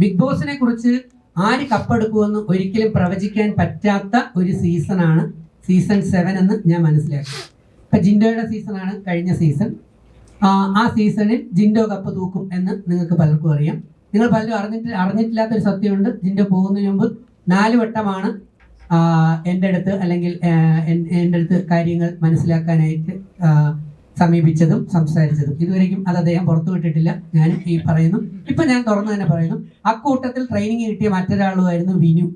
Big ബോസിനെ കുറിച്ച് ആര് കപ്പെടുക്കുമെന്ന് ഒരിക്കലും പ്രവചിക്കാൻ പറ്റാത്ത ഒരു സീസണാണ് സീസൺ സെവൻ എന്ന് ഞാൻ മനസ്സിലാക്കി. ഇപ്പൊ ജിൻഡോയുടെ സീസണാണ് കഴിഞ്ഞ സീസൺ. ആ സീസണിൽ ജിൻഡോ കപ്പ് തൂക്കും എന്ന് നിങ്ങൾക്ക് പലർക്കും അറിയാം. നിങ്ങൾ പലരും അറിഞ്ഞിട്ട് അറിഞ്ഞിട്ടില്ലാത്ത ഒരു സത്യമുണ്ട്. ജിൻഡോ പോകുന്നതിന് മുമ്പ് നാല് വട്ടമാണ് എന്റെ അടുത്ത് അല്ലെങ്കിൽ എന്റെ അടുത്ത് കാര്യങ്ങൾ മനസ്സിലാക്കാനായിട്ട് സമീപിച്ചതും സംസാരിച്ചതും. ഇതുവരെയും അത് അദ്ദേഹം പുറത്തു വിട്ടിട്ടില്ല. ഞാൻ ഈ പറയുന്നു. ഇപ്പൊ ഞാൻ തുറന്നു തന്നെ പറയുന്നു. അക്കൂട്ടത്തിൽ ട്രെയിനിങ് കിട്ടിയ മറ്റൊരാളുമായിരുന്നു വിനു.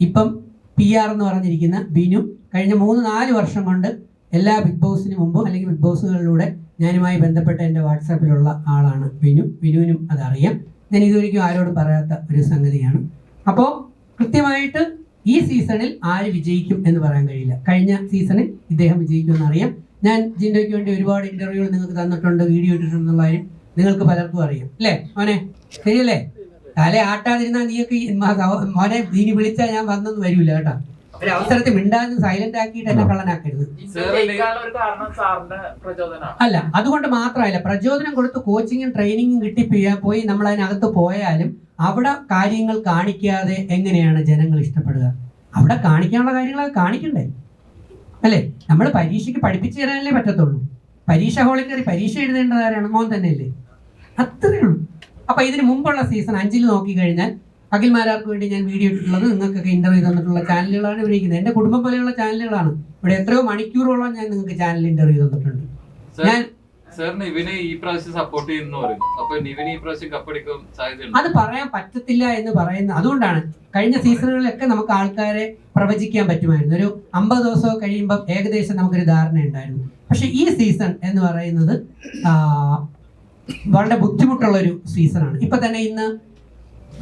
ഇപ്പം പി ആർ എന്ന് പറഞ്ഞിരിക്കുന്ന വിനു. കഴിഞ്ഞ മൂന്ന് നാല് വർഷം കൊണ്ട് എല്ലാ ബിഗ് ബോസിന് മുമ്പും അല്ലെങ്കിൽ ബിഗ് ബോസുകളിലൂടെ ഞാനുമായി ബന്ധപ്പെട്ട എന്റെ വാട്സാപ്പിലുള്ള ആളാണ് വിനു. വിനുവിനും അതറിയാം. ഞാൻ ഇതുവരെയ്ക്കും ആരോടും പറയാത്ത ഒരു സംഗതിയാണ്. അപ്പോൾ കൃത്യമായിട്ട് ഈ സീസണിൽ ആര് വിജയിക്കും എന്ന് പറയാൻ കഴിയില്ല. കഴിഞ്ഞ സീസണിൽ ഇദ്ദേഹം വിജയിക്കുമെന്ന് അറിയാം. ഞാൻ ജിൻഡോയ്ക്ക് വേണ്ടി ഒരുപാട് ഇന്റർവ്യൂകൾ നിങ്ങൾക്ക് തന്നിട്ടുണ്ട് വീഡിയോ ഇട്ടിട്ടുണ്ടെന്നുള്ള കാര്യം നിങ്ങൾക്ക് പലർക്കും അറിയാം. അല്ലേ? മോനെ ശരിയല്ലേ? തല ആട്ടാതിരുന്നാൽ നീയൊക്കെ മോനെ നീ വിളിച്ചാൽ ഞാൻ വന്നൊന്നും വരില്ല കേട്ടോ. ഒരു അവസരത്തിൽ മിണ്ടാന്ന് സൈലന്റ് ആക്കിയിട്ട് എന്നെ കള്ളനാക്കരുത്. അല്ല അതുകൊണ്ട് മാത്രമല്ല പ്രചോദനം കൊടുത്ത് കോച്ചിങ്ങും ട്രെയിനിങ്ങും കിട്ടി പോയി നമ്മൾ അതിനകത്ത് പോയാലും അവിടെ കാര്യങ്ങൾ കാണിക്കാതെ എങ്ങനെയാണ് ജനങ്ങൾ ഇഷ്ടപ്പെടുക? അവിടെ കാണിക്കാനുള്ള കാര്യങ്ങൾ അത് കാണിക്കണ്ടേ? അല്ലേ? നമ്മൾ പരീക്ഷയ്ക്ക് പഠിപ്പിച്ചു തരാനല്ലേ പറ്റത്തുള്ളൂ. പരീക്ഷ ഹോളിൽ കയറി പരീക്ഷ എഴുതേണ്ടത് ആരാണ് മോൻ തന്നെയല്ലേ? അത്രയേ ഉള്ളൂ. അപ്പൊ ഇതിന് മുമ്പുള്ള സീസൺ അഞ്ചിൽ നോക്കിക്കഴിഞ്ഞാൽ അഖിൽമാരാർക്ക് വേണ്ടി ഞാൻ വീഡിയോ ഇട്ടിട്ടുള്ളത് നിങ്ങൾക്കൊക്കെ ഇന്റർവ്യൂ തന്നിട്ടുള്ള ചാനലുകളാണ് ഇവിടെ ഇരിക്കുന്നത് എന്റെ കുടുംബം പോലെയുള്ള ചാനലുകളാണ് ഇവിടെ എത്രയോ മണിക്കൂറോളം ഞാൻ നിങ്ങൾക്ക് ചാനൽ ഇന്റർവ്യൂ തന്നിട്ടുണ്ട്. ഞാൻ സാറിന് ഇവനെ ഈ പ്രാവശ്യം സപ്പോർട്ട് ചെയ്യുന്നു പറയും അപ്പൊ ഇവന് ഈ പ്രാവശ്യം സാധ്യതയുണ്ട്. അത് പറയാൻ പറ്റത്തില്ല എന്ന് പറയുന്ന അതുകൊണ്ടാണ് കഴിഞ്ഞ സീസണുകളിലൊക്കെ നമുക്ക് ആൾക്കാരെ പ്രവചിക്കാൻ പറ്റുമായിരുന്നു. ഒരു അമ്പത് ദിവസമൊക്കെ കഴിയുമ്പോൾ ഏകദേശം നമുക്കൊരു ധാരണ ഉണ്ടായിരുന്നു. പക്ഷെ ഈ സീസൺ എന്ന് പറയുന്നത് വളരെ ബുദ്ധിമുട്ടുള്ള ഒരു സീസണാണ് ഇപ്പൊ തന്നെ ഇന്ന്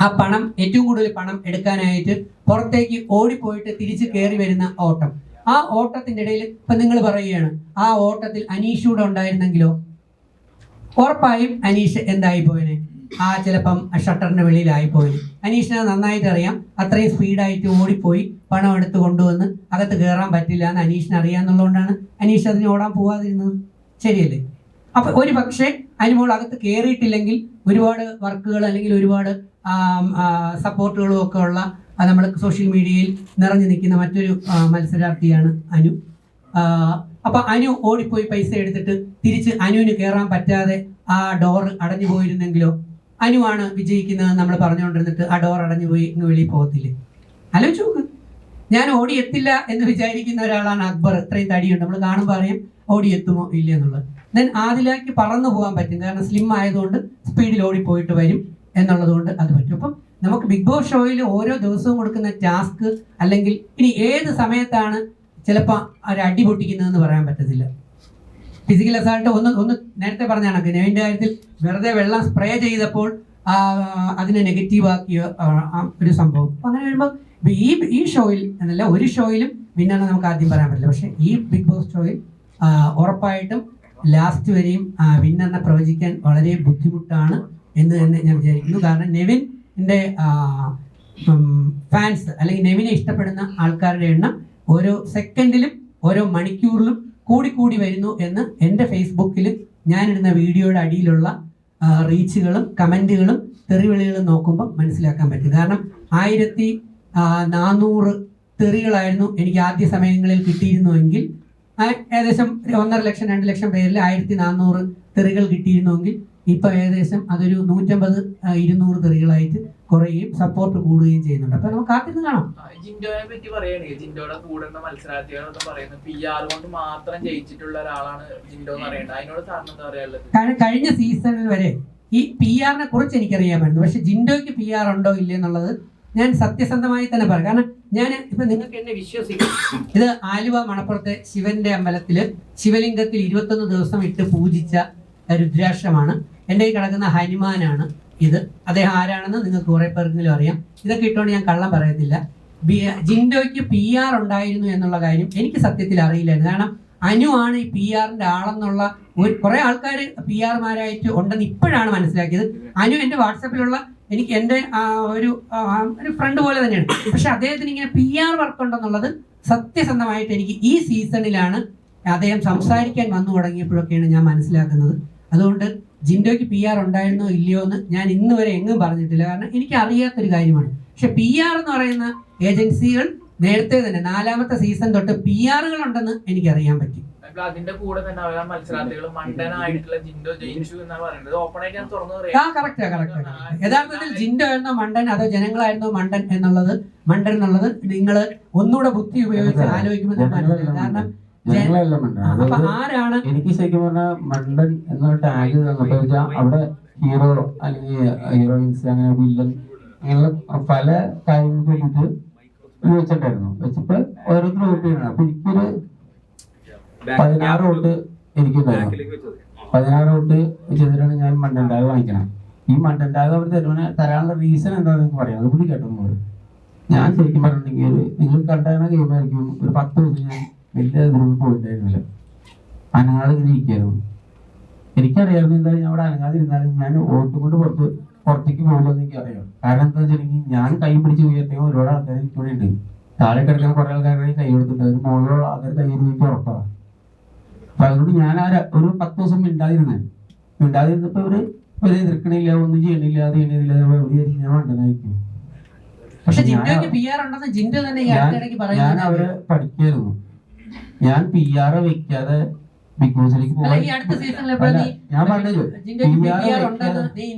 ആ പണം ഏറ്റവും കൂടുതൽ പണം എടുക്കാനായിട്ട് പുറത്തേക്ക് ഓടിപ്പോയിട്ട് തിരിച്ചു കയറി വരുന്ന ഓട്ടം. ആ ഓട്ടത്തിന്റെ ഇടയിൽ ഇപ്പൊ നിങ്ങൾ പറയുകയാണ് ആ ഓട്ടത്തിൽ അനീഷൂടെ ഉണ്ടായിരുന്നെങ്കിലോ? ഉറപ്പായും അനീഷ് എന്തായി പോയിന് ആ ചിലപ്പം ഷട്ടറിന്റെ വെളിയിലായി പോയി. അനീഷിനെ നന്നായിട്ട് അറിയാം. അത്രയും സ്പീഡായിട്ട് ഓടിപ്പോയി പണം എടുത്ത് കൊണ്ടുവന്ന് അകത്ത് കയറാൻ പറ്റില്ല എന്ന് അനീഷിന് അറിയാന്നുള്ളതുകൊണ്ടാണ് അനീഷ് അതിന് ഓടാൻ പോവാതിരുന്നത്. ശരിയല്ലേ? അപ്പൊ ഒരു പക്ഷേ അനുമോൾ അകത്ത് കയറിയിട്ടില്ലെങ്കിൽ ഒരുപാട് വർക്കുകൾ അല്ലെങ്കിൽ ഒരുപാട് സപ്പോർട്ടുകളും ഒക്കെ ഉള്ള നമ്മൾ സോഷ്യൽ മീഡിയയിൽ നിറഞ്ഞു നിൽക്കുന്ന മറ്റൊരു മത്സരാർത്ഥിയാണ് അനു. അപ്പൊ അനു ഓടിപ്പോയി പൈസ എടുത്തിട്ട് തിരിച്ച് അനുവിന് കയറാൻ പറ്റാതെ ആ ഡോർ അടഞ്ഞു പോയിരുന്നെങ്കിലോ? അനുവാണ് വിജയിക്കുന്നത് നമ്മൾ പറഞ്ഞുകൊണ്ടിരുന്നിട്ട് ആ ഡോർ അടഞ്ഞു പോയി ഇങ്ങ് വെളിയിൽ പോകത്തില്ലേ? ആലോചിച്ച് നോക്ക്. ഞാൻ ഓടി എത്തില്ല എന്ന് വിചാരിക്കുന്ന ഒരാളാണ് അക്ബർ. ഇത്രയും തടിയുണ്ട്. നമ്മൾ കാണുമ്പോൾ അറിയാം ഓടി എത്തുമോ ഇല്ല എന്നുള്ളത്. ദെൻ ആദിലാക്ക് പറന്നു പോകാൻ പറ്റും. കാരണം സ്ലിം ആയതുകൊണ്ട് സ്പീഡിൽ ഓടിപ്പോയിട്ട് വരും എന്നുള്ളതുകൊണ്ട് അത് പറ്റും. അപ്പം നമുക്ക് ബിഗ് ബോസ് ഷോയിൽ ഓരോ ദിവസവും കൊടുക്കുന്ന ടാസ്ക് അല്ലെങ്കിൽ ഇനി ഏത് സമയത്താണ് ചിലപ്പോൾ ഒരു അടി പൊട്ടിക്കുന്നതെന്ന് പറയാൻ പറ്റത്തില്ല. ഫിസിക്കൽ അസാൾട്ട് ഒന്ന് ഒന്ന് നേരത്തെ പറഞ്ഞ കണക്ക് നെവിന്റെ കാര്യത്തിൽ വെറുതെ വെള്ളം സ്പ്രേ ചെയ്തപ്പോൾ അതിനെ നെഗറ്റീവ് ആക്കിയ ആ, ആ ഒരു സംഭവം. അപ്പൊ അങ്ങനെ വരുമ്പോൾ ഈ ഈ ഷോയിൽ എന്നല്ല ഒരു ഷോയിലും വിന്നാണ് നമുക്ക് ആദ്യം പറയാൻ പറ്റില്ല. പക്ഷേ ഈ ബിഗ് ബോസ് ഷോയിൽ ഉറപ്പായിട്ടും ലാസ്റ്റ് വരെയും വിന്നറിനെ പ്രവചിക്കാൻ വളരെ ബുദ്ധിമുട്ടാണ് എന്ന് തന്നെ ഞാൻ വിചാരിക്കുന്നു. കാരണം നെവിന്റെ ഫാൻസ് അല്ലെങ്കിൽ നെവിനെ ഇഷ്ടപ്പെടുന്ന ആൾക്കാരുടെ എണ്ണം ഓരോ സെക്കൻഡിലും ഓരോ മണിക്കൂറിലും കൂടിക്കൂടി വരുന്നു എന്ന് എന്റെ ഫേസ്ബുക്കിൽ ഞാനിടുന്ന വീഡിയോയുടെ അടിയിലുള്ള റീച്ചുകളും കമന്റുകളും തെറിവിളികളും നോക്കുമ്പോൾ മനസ്സിലാക്കാൻ പറ്റും. കാരണം ആയിരത്തി നാനൂറ് തെറികളായിരുന്നു എനിക്ക് ആദ്യ സമയങ്ങളിൽ കിട്ടിയിരുന്നുവെങ്കിൽ ഏകദേശം ഒന്നര ലക്ഷം രണ്ട് ലക്ഷം പേരിൽ ആയിരത്തി നാനൂറ് തെറികൾ കിട്ടിയിരുന്നുവെങ്കിൽ ഇപ്പൊ ഏകദേശം അതൊരു നൂറ്റമ്പത് ഇരുന്നൂറ് തെറികളായിട്ട് കുറയുകയും സപ്പോർട്ട് കൂടുകയും ചെയ്യുന്നുണ്ട്. അപ്പൊ നമുക്ക് കാത്തിരുന്ന് കാണാം. ജിൻഡോയെ പറ്റി പറയുകയാണെങ്കിൽ ജിൻഡോയുടെ കൂടുന്ന മത്സരാർത്ഥികളെന്ന് പറയുന്നത് പി ആർ കൊണ്ട് മാത്രം ജയിച്ചിട്ടുള്ള ഒരാളാണ് ജിൻഡോ എന്ന് പറയുന്നത്. അതിനോട് സാറിന് എന്താ പറയാനുള്ളത്? കാരണം കഴിഞ്ഞ സീസണിൽ വരെ ഈ പി ആറിനെ കുറിച്ച് എനിക്കറിയാമായിരുന്നു. പക്ഷെ ജിൻഡോയ്ക്ക് പി ആർ ഉണ്ടോ ഇല്ലേ എന്നുള്ളത് ഞാൻ സത്യസന്ധമായി തന്നെ പറയാം. കാരണം ഞാൻ ഇപ്പൊ നിങ്ങൾക്ക് എന്നെ വിശ്വസിക്കും. ഇത് ആലുവ മണപ്പുറത്തെ ശിവന്റെ അമ്പലത്തിൽ ശിവലിംഗത്തിൽ ഇരുപത്തൊന്ന് ദിവസം ഇട്ട് പൂജിച്ച രുദ്രാക്ഷമാണ്. എന്റെ ഈ കിടക്കുന്ന ഹനുമാനാണ് ഇത്. അദ്ദേഹം ആരാണെന്ന് നിങ്ങൾക്ക് കുറേ പേർക്കെങ്കിലും അറിയാം. ഇതൊക്കെ ഇട്ടുകൊണ്ട് ഞാൻ കള്ളം പറയത്തില്ല. ജിൻഡോയ്ക്ക് പി ആർ ഉണ്ടായിരുന്നു എന്നുള്ള കാര്യം എനിക്ക് സത്യത്തിൽ അറിയില്ലായിരുന്നു. കാരണം അനു ആണ് ഈ പി ആറിന്റെ ആളെന്നുള്ള ഒരു കുറെ ആൾക്കാർ പി ആർമാരായിട്ട് ഉണ്ടെന്ന് ഇപ്പോഴാണ് മനസ്സിലാക്കിയത്. അനു എന്റെ വാട്സപ്പിലുള്ള എനിക്ക് എന്റെ ഒരു ഒരു ഫ്രണ്ട് പോലെ തന്നെയാണ്. പക്ഷെ അദ്ദേഹത്തിന് ഇങ്ങനെ പി ആർ വർക്ക് ഉണ്ടെന്നുള്ളത് സത്യസന്ധമായിട്ട് എനിക്ക് ഈ സീസണിലാണ് അദ്ദേഹം സംസാരിക്കാൻ വന്നു തുടങ്ങിയപ്പോഴൊക്കെയാണ് ഞാൻ മനസ്സിലാക്കുന്നത്. അതുകൊണ്ട് ജിൻഡോയ്ക്ക് പി ആർ ഉണ്ടായിരുന്നോ ഇല്ലയോ എന്ന് ഞാൻ ഇന്ന് വരെ എങ്ങും പറഞ്ഞിട്ടില്ല. കാരണം എനിക്ക് അറിയാത്തൊരു കാര്യമാണ്. പക്ഷെ പി ആർ എന്ന് പറയുന്ന ഏജൻസികൾ നേരത്തെ തന്നെ നാലാമത്തെ സീസൺ തൊട്ട് പി ആറുകൾ ഉണ്ടെന്ന് എനിക്ക് അറിയാൻ പറ്റി. അതിന്റെ കൂടെ തന്നെ അവരെ മത്സരാർത്ഥികൾ മണ്ടനായിട്ടുള്ള ജിൻഡോ ജയിച്ചു എന്നാണ് പറയുന്നത്. ഓപ്പൺ ആയിട്ട് ഞാൻ തുറന്നു ആ പറയാം യഥാർത്ഥത്തിൽ ജിൻഡോ ആയിരുന്നോ മണ്ടൻ അതോ ജനങ്ങളായിരുന്നോ മണ്ടൻ എന്നുള്ളത് മണ്ടൻ എന്നുള്ളത് നിങ്ങൾ ഒന്നുകൂടെ ബുദ്ധി ഉപയോഗിച്ച് ആലോചിക്കുമ്പോൾ കാരണം ഞങ്ങളെല്ലാം മണ്ടൻ ആരാണ്? എനിക്ക് ശരിക്കും പറഞ്ഞാൽ മണ്ടൻ എന്ന ടാഗ് തന്നപ്പോ അവിടെ ഹീറോ അല്ലെങ്കിൽ ഹീറോയിൻസ് അങ്ങനെ വില്ലൻ അങ്ങനെയുള്ള പല കാര്യങ്ങൾക്ക് വേണ്ടിയിട്ട് ഇത് വെച്ചിട്ടുണ്ടായിരുന്നു വെച്ചപ്പോ ഓരോരുത്തരും വോട്ട് ചെയ്യണം അപ്പൊ എനിക്കൊരു പതിനാറ് വോട്ട് എനിക്കുണ്ടായിരുന്നു. പതിനാറ് വോട്ട് ചെയ്തിട്ടാണ് ഞാൻ മണ്ടൻ ടാഗ് വാങ്ങിക്കണം ഈ മണ്ടൻ ടാഗ് അവർ തരുവാന് തരാനുള്ള റീസൺ എന്താണെന്ന് പറയാം. അതുകൂടി കേട്ടോ ഞാൻ ശരിക്കും പറഞ്ഞിട്ടുണ്ടെങ്കിൽ നിങ്ങൾ കണ്ടാണ് ഗെയിമായിരിക്കും ഒരു പത്ത് ദിവസം ഞാൻ വലിയ ഗ്രൂപ്പ് പോയിട്ടുണ്ടായിരുന്നില്ല. അനങ്ങാതെ ഇങ്ങനെ ഇരിക്കായിരുന്നു. എനിക്കറിയായിരുന്നു എന്താ ഞാൻ അവിടെ അനങ്ങാതിരുന്നാലും ഞാൻ ഓട്ടും കൊണ്ട് പുറത്ത് പുറത്തേക്ക് പോകുമ്പോൾ എനിക്ക് അറിയാം കാരണം എന്താ വെച്ചിട്ടുണ്ടെങ്കിൽ ഞാൻ കൈ പിടിച്ച് ഉയർത്തിയോ ഒരുപാട് ആൾക്കാർ ഇവിടെ ഉണ്ട്. താഴെ കിടക്കുന്ന കുറെ ആൾക്കാരുടെ കൈ കൊടുത്തിട്ടുണ്ട്. അതിന് മുകളിലുള്ള ആൾക്കാർ കൈ എനിക്ക് ഉറപ്പാണ് അപ്പൊ അതുകൊണ്ട് ഞാൻ ആ ഒരു പത്ത് ദിവസം മിണ്ടാതിരുന്നേ. മിണ്ടാതിരുന്നപ്പോ ഇവർ ഇവരെ എതിർക്കണില്ല ഒന്നും ചെയ്യണില്ല അത് ചെയ്യണില്ല ഞാൻ വേണ്ടതായിരിക്കും പക്ഷെ ഞാൻ- അവരെ പഠിക്കായിരുന്നു. ഞാൻ പി ആർ വെക്കാതെ ബിഗ് ബോസിലേക്ക് പോകാൻ ഞാൻ പറഞ്ഞത്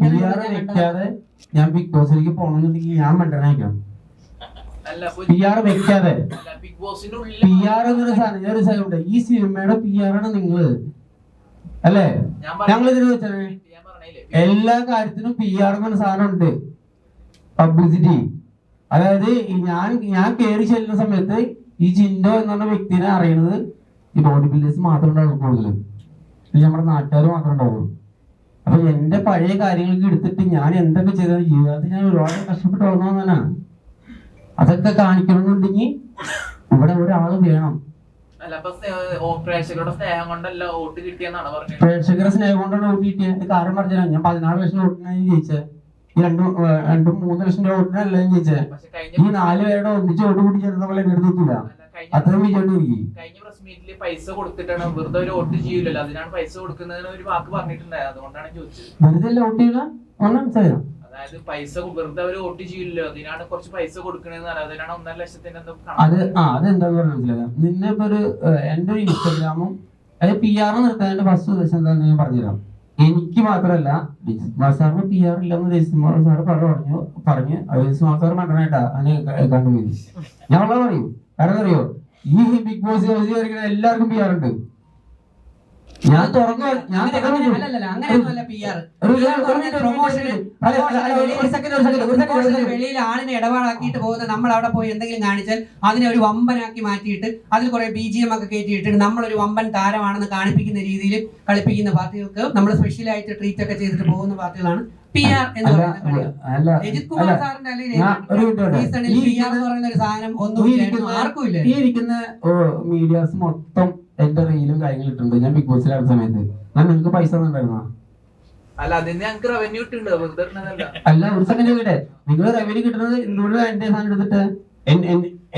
പി ആർ വെക്കാതെ ഞാൻ ബിഗ് ബോസിലേക്ക് പോകണമെന്നുണ്ടെങ്കിൽ ഞാൻ മണ്ടനായിരിക്കണം. അല്ല പി ആർ വെക്കാതെ പി ആർ എന്നൊരു സാധനം ഞാൻ ഒരു സാധനം ഉണ്ട്. ഈ സിനിമയുടെ പി ആർ ആണ് നിങ്ങൾ. അല്ലേ? ഞാൻ ഞങ്ങൾ ഇതിന് വെച്ചത് ഞാൻ എല്ലാ കാര്യത്തിനും പി ആർ എന്നൊരു സാധനം ഉണ്ട്. പബ്ലിസിറ്റി അതായത് ഞാൻ ഞാൻ കയറി ചെല്ലുന്ന സമയത്ത് ഈ ജിൻഡോ എന്ന് പറഞ്ഞ വ്യക്തിനെ അറിയണത് ഈ ബോഡി ബിൽഡേഴ്സ് മാത്രമേ ഉണ്ടാവുള്ളൂ കൂടുതലും. പിന്നെ നമ്മുടെ നാട്ടുകാർ മാത്രം ഉണ്ടാവുള്ളൂ. അപ്പൊ എന്റെ പഴയ കാര്യങ്ങൾക്ക് എടുത്തിട്ട് ഞാൻ എന്തൊക്കെ ചെയ്തത്? ജീവിതത്തിൽ ഞാൻ ഒരുപാട് കഷ്ടപ്പെട്ട് വളർന്നതാണ് അതൊക്കെ കാണിക്കണമെന്നുണ്ടെങ്കിൽ ഇവിടെ ഒരാൾ വേണം. പ്രേക്ഷകരുടെ സ്നേഹം കൊണ്ടല്ല വോട്ട് കിട്ടിയെന്നാണ് പറഞ്ഞത്? പ്രേക്ഷകരുടെ സ്നേഹം കൊണ്ടാണ് വോട്ട് കിട്ടിയത്. കാരണം പറഞ്ഞാൽ ഞാൻ പതിനാറ് ലക്ഷം വോട്ടിനാണ് ജയിച്ചത്. രണ്ടും രണ്ടും മൂന്ന് ലക്ഷം രൂപ ഓട്ടിനല്ല ഞാൻ ഈ നാല് പേരുടെ ഒന്നിച്ച് ഓട്ട് കൂടി ചേർന്ന പോലെ എടുത്തിട്ടില്ല. അല്ല, കഴിഞ്ഞ പ്രസ് മീറ്റിൽ പൈസ കൊടുത്തിട്ടാണ് വെറുതെ ഒരു വോട്ട് ചെയ്യൂലല്ലോ. അതിനാണ് പൈസ കൊടുക്കുന്നതിന് ഒരു വാക്ക് പറഞ്ഞിട്ടുണ്ടായത് അതുകൊണ്ടാണ് ചോദിച്ചത്. വെറുതെ അല്ല വോട്ട് ചെയ്യണ? ഒന്ന് മനസ്സിലായോ അതായത് പൈസ വെറുതെ അവർ വോട്ട് ചെയ്യില്ലോ അതിനാണ് കുറച്ച് പൈസ കൊടുക്കണെന്ന് അതിനാണ് ഒന്നര ലക്ഷത്തിന്റെ എന്തോ അത് ആ അതെന്താന്ന് പറഞ്ഞാൽ മനസ്സിലാക്കാം നിന്നെ ഇപ്പൊ ഒരു എന്റെ ഒരു ഇൻസ്റ്റഗ്രാമും അതായത് പി ആർ നിർത്താൻ ഫസ്റ്റ് ഉദ്ദേശം എന്താണെന്ന് ഞാൻ പറഞ്ഞുതരാം. എനിക്ക് മാത്രമല്ല രജിസ്മാർ സാറിന് പി ആർ ഇല്ലെന്ന് രജിസ്മാർ സാർ പറഞ്ഞു പറഞ്ഞ് രജിസ്മാർ സാർ മണ്ടനായിട്ടാ അതിന് കണ്ടുപോയി ഞാൻ ഉള്ളത് പറയും കാരണം അറിയോ? ഈ ബിഗ് ബോസ് ഹൗസിൽ എല്ലാവർക്കും പി ആർ ഉണ്ട്. ഞാൻ തുറന്നു ഞാൻ. വെളിയിൽ ആളിനെ ഇടപാടാക്കിയിട്ട് പോകുന്ന നമ്മൾ അവിടെ പോയി എന്തെങ്കിലും കാണിച്ചാൽ അതിനെ ഒരു വമ്പനാക്കി മാറ്റിയിട്ട് അതിൽ കുറെ ബി ജി എം ഒക്കെ കയറ്റിയിട്ട് നമ്മളൊരു വമ്പൻ താരമാണെന്ന് കാണിപ്പിക്കുന്ന രീതിയിൽ കളിപ്പിക്കുന്ന പാർട്ടികൾക്ക് നമ്മൾ സ്പെഷ്യലായിട്ട് ട്രീറ്റ് ഒക്കെ ചെയ്തിട്ട് പോകുന്ന പാർട്ടികളാണ് പി ആർ എന്ന് പറയുന്നത് പറയുന്ന അല്ല രജിത് കുമാർ സാറിന്റെ. സീസണിൽ പി ആർ എന്ന് പറയുന്ന ഒരു സാധനം ഒന്നും ആർക്കും ഇല്ല ഈ ഇരിക്കുന്ന മീഡിയാസ് മൊത്തം എന്റെ റീലും കാര്യങ്ങളും ഇട്ടുണ്ട് ഞാൻ ബിഗ് ബോസിൽ ആ സമയത്ത്. ഞാൻ നിങ്ങൾക്ക് പൈസ തന്നിട്ടുണ്ടായിരുന്നോ? അല്ല അതിന് ഞങ്ങൾക്ക് റവന്യൂ കിട്ടുന്നുണ്ട് വെറുതെ ഇടുന്നതല്ല. അല്ല ഒരു സെക്കൻഡ് കേട്ടെ നിങ്ങൾ റവന്യൂ കിട്ടുന്നത് എന്തുകൊണ്ട് എന്റെ സാധനം എടുത്തിട്ട്?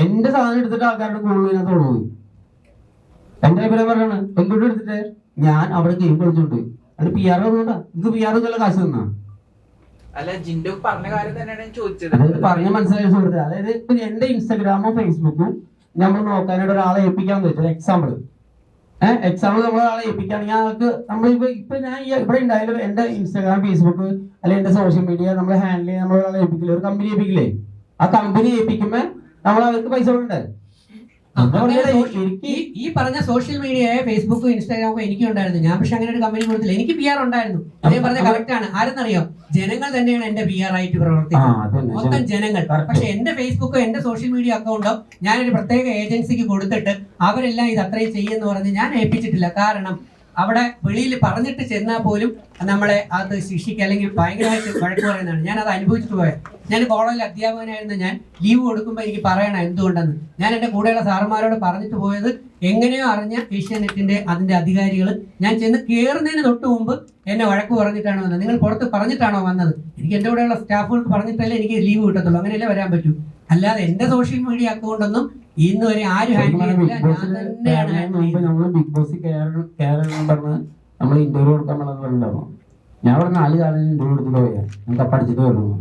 എന്റെ സാധനം എടുത്തിട്ട് ആൾക്കാരുടെ കൂടുതൽ ഇതിനകത്ത് ഉള്ളത് എന്റെ അഭിപ്രായം പറയാണ് എന്തുകൊണ്ട് എടുത്തിട്ട്? ഞാൻ അവിടെ ഗെയിം കളിച്ചോണ്ട്. അത് പി ആർ കൊണ്ടാ നിങ്ങൾക്ക് പി ആർ നല്ല കാശ് തന്നാ. അല്ല ജിൻഡു പറഞ്ഞ കാര്യം തന്നെയാണ് ഞാൻ ചോദിച്ചത്. അതായത് പറഞ്ഞ മനസ്സിലായി സുഹൃത്ത് അതായത് എന്റെ ഇൻസ്റ്റാഗ്രാമോ ഫേസ്ബുക്കും നമ്മൾ നോക്കാനായിട്ട് ഒരാളെ ഏൽപ്പിക്കാന്ന് വെച്ചാൽ എക്സാമ്പിൾ ഏഹ് എക്സാമ്പിൾ നമ്മൾ ഒരാളെ ഏൽപ്പിക്കുകയാണെങ്കിൽ ആൾക്ക് നമ്മളിപ്പോ ഇപ്പൊ ഞാൻ ഇവിടെ ഉണ്ടായാലും എന്റെ ഇൻസ്റ്റാഗ്രാം ഫേസ്ബുക്ക് അല്ലെങ്കിൽ എന്റെ സോഷ്യൽ മീഡിയ നമ്മൾ ഹാൻഡിൽ നമ്മൾ ഒരാളെ ഏൽപ്പിക്കില്ലേ? ഒരു കമ്പനി ഏൽപ്പിക്കില്ലേ? ആ കമ്പനി ഏൽപ്പിക്കുമ്പോ നമ്മൾ അവർക്ക് പൈസ കൊടുക്കണ്ടേ? ഈ പറഞ്ഞ സോഷ്യൽ മീഡിയയെ ഫേസ്ബുക്കും ഇൻസ്റ്റാഗ്രാമും എനിക്കും ഉണ്ടായിരുന്നു ഞാൻ പക്ഷെ അങ്ങനെ ഒരു കമ്പനി കൊടുത്തില്ല. എനിക്ക് പി ആർ ഉണ്ടായിരുന്നു. അതേ പറഞ്ഞ കറക്റ്റ് ആണ്. ആരെന്നറിയോ? ജനങ്ങൾ തന്നെയാണ് എന്റെ പി ആർ ആയിട്ട് പ്രവർത്തിക്കുന്നത്. മൊത്തം ജനങ്ങൾ. പക്ഷെ എന്റെ ഫേസ്ബുക്കോ എന്റെ സോഷ്യൽ മീഡിയ അക്കൗണ്ടോ ഞാനൊരു പ്രത്യേക ഏജൻസിക്ക് കൊടുത്തിട്ട് അവരെല്ലാം ഇത് അത്രയും ചെയ്യുമെന്ന് പറഞ്ഞ് ഞാൻ ഏൽപ്പിച്ചിട്ടില്ല. കാരണം അവിടെ വെളിയിൽ പറഞ്ഞിട്ട് ചെന്നാൽ പോലും നമ്മളെ അത് ശിക്ഷിക്കുക അല്ലെങ്കിൽ ഭയങ്കരമായിട്ട് വഴക്ക് പറയുന്നതാണ്. ഞാൻ അത് അനുഭവിച്ചിട്ട് പോയത്. ഞാൻ കോളേജിൽ അധ്യാപകനായിരുന്ന ഞാൻ. ലീവ് കൊടുക്കുമ്പോൾ എനിക്ക് പറയണം എന്തുകൊണ്ടെന്ന്. ഞാൻ എന്റെ കൂടെയുള്ള സാറന്മാരോട് പറഞ്ഞിട്ട് പോയത് എങ്ങനെയോ അറിഞ്ഞ ഏഷ്യാനെറ്റിന്റെ അതിന്റെ അധികാരികൾ ഞാൻ ചെന്ന് കയറുന്നതിന് തൊട്ട് മുമ്പ് എന്നെ വഴക്ക് പറഞ്ഞിട്ടാണ് വന്നത്? നിങ്ങൾ പുറത്ത് പറഞ്ഞിട്ടാണോ വന്നത്? എനിക്ക് എന്റെ കൂടെയുള്ള സ്റ്റാഫുകൾക്ക് പറഞ്ഞിട്ടല്ലേ എനിക്ക് ലീവ് കിട്ടത്തുള്ളൂ. അങ്ങനെയല്ലേ വരാൻ പറ്റൂ? അല്ലാതെ എന്റെ സോഷ്യൽ മീഡിയ അക്കൗണ്ടൊന്നും ഇന്ന് വരെ ആരും ഹാൻഡിൽ ചെയ്തില്ല ഞാൻ തന്നെയാണ് ഹാൻഡിൽ നമ്മൾ ബിഗ് ബോസ് കയറണം കയറണം പറഞ്ഞ് നമ്മൾ ഇന്റർവ്യൂ കൊടുക്കാൻ ഞാൻ ഇവിടെ നാല് കാലം ഇന്റർവ്യൂ എടുത്തിട്ട് പോയാ. ഞാൻ പഠിച്ചിട്ട് വരുന്നു